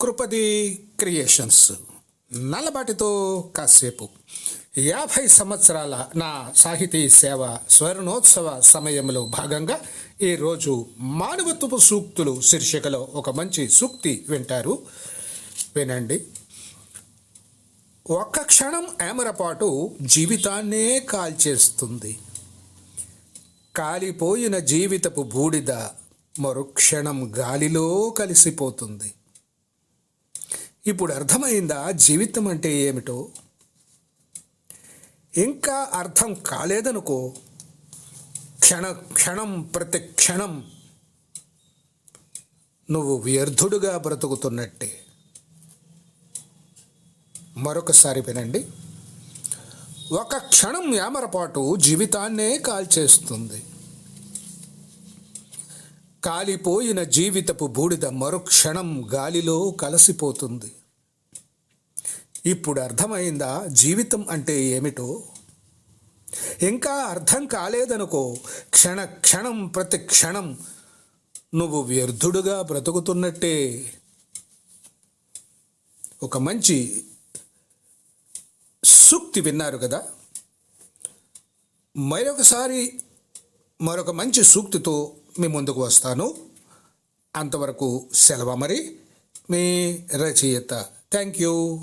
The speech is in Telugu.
కృపది క్రియేషన్స్. నల్లబాటితో కాసేపు. యాభై సంవత్సరాల నా సాహితీ సేవ స్వర్ణోత్సవ సమయంలో భాగంగా ఈరోజు మానవత్వపు సూక్తులు శీర్షికలో ఒక మంచి సూక్తి వింటారు. వినండి. ఒక్క క్షణం ఏమరపాటు జీవితాన్నే కాల్చేస్తుంది. కాలిపోయిన జీవితపు బూడిద మరుక్షణం గాలిలో కలిసిపోతుంది. ఇప్పుడు అర్థమైందా? జీవితం అంటే ఏమిటో? ఇంకా అర్థం కాలేదనుకో క్షణ క్షణం ప్రతి క్షణం నువ్వు వ్యర్థుడుగా బ్రతుకుతున్నట్టే. మరొకసారి వినండి. ఒక క్షణం యామరపాటు జీవితాన్నే కాల్చేస్తుంది. కాలిపోయిన జీవితపు బూడిద మరుక్షణం గాలిలో కలసిపోతుంది. ఇప్పుడు అర్థమైందా జీవితం అంటే ఏమిటో? ఇంకా అర్థం కాలేదనుకో క్షణ క్షణం ప్రతి క్షణం నువ్వు వ్యర్థుడుగా బ్రతుకుతున్నట్టే. ఒక మంచి సూక్తి విన్నారు కదా? మరొకసారి మరొక మంచి సూక్తితో మీ ముందుకు వస్తాను. అంతవరకు సెలవు మరి మీ రచయిత. Thank you.